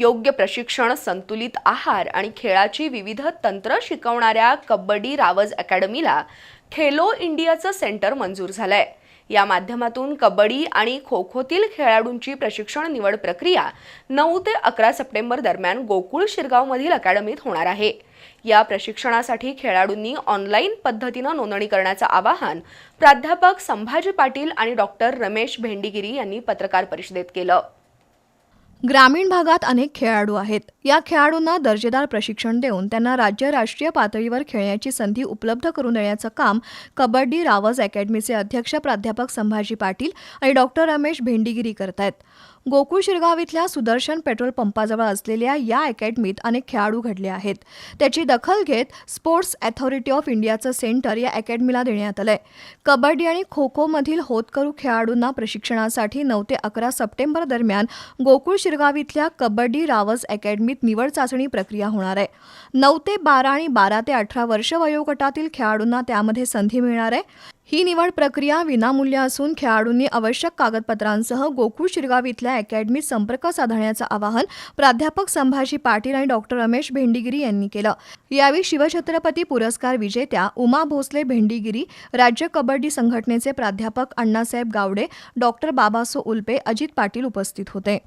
योग्य प्रशिक्षण संतुलित आहार आणि खेळाची विविध तंत्र शिकवणाऱ्या कबड्डी रावज अकॅडमीला खेलो इंडियाचं सेंटर मंजूर झालंय. या माध्यमातून कबड्डी आणि खो खोतील खेळाडूंची प्रशिक्षण निवड प्रक्रिया नऊ ते अकरा सप्टेंबर दरम्यान गोकुळ शिरगावमधील अकॅडमीत होणार आहे. या प्रशिक्षणासाठी खेळाडूंनी ऑनलाईन पद्धतीनं नोंदणी करण्याचं आवाहन प्राध्यापक संभाजी पाटील आणि डॉक्टर रमेश भेंडीगिरी यांनी पत्रकार परिषदेत केलं. ग्रामीण भागात अनेक खेळाडू आहेत. या खेळाडूंना दर्जेदार प्रशिक्षण देऊन त्यांना राज्य राष्ट्रीय पातळीवर खेळण्याची संधी उपलब्ध करून देण्याचं काम कबड्डी रावज अकॅडमीचे अध्यक्ष प्राध्यापक संभाजी पाटील आणि डॉक्टर रमेश भेंडीगिरी करतायत. गोकुळ शिरगाव इथल्या सुदर्शन पेट्रोल पंपाजवळ असलेल्या या अकॅडमीत अनेक खेळाडू घडले आहेत. त्याची दखल घेत स्पोर्ट्स अथॉरिटी ऑफ इंडियाचं सेंटर या अकॅडमीला देण्यात आलंय. कबड्डी आणि खो खोमधील होतकरू खेळाडूंना प्रशिक्षणासाठी नऊ ते अकरा सप्टेंबर दरम्यान गोकुळ शिरगाव इथल्या कबड्डी रावस अकॅडमीत निवड चाचणी प्रक्रिया होणार आहे. नऊ ते बारा आणि बारा ते अठरा वर्ष वयोगटातील खेळाडूंना त्यामध्ये संधी मिळणार आहे. ही निवड प्रक्रिया विनामूल्य असून खेळाडूंनी आवश्यक कागदपत्रांसह गोकुळ शिरगाव इथल्या अकॅडमीत संपर्क साधण्याचं आवाहन प्राध्यापक संभाजी पाटील आणि डॉक्टर रमेश भेंडीगिरी यांनी केलं. यावेळी शिवछत्रपती पुरस्कार विजेत्या उमा भोसले भेंडीगिरी राज्य कबड्डी संघटनेचे प्राध्यापक अण्णासाहेब गावडे डॉक्टर बाबासो उल्पे अजित पाटील उपस्थित होते.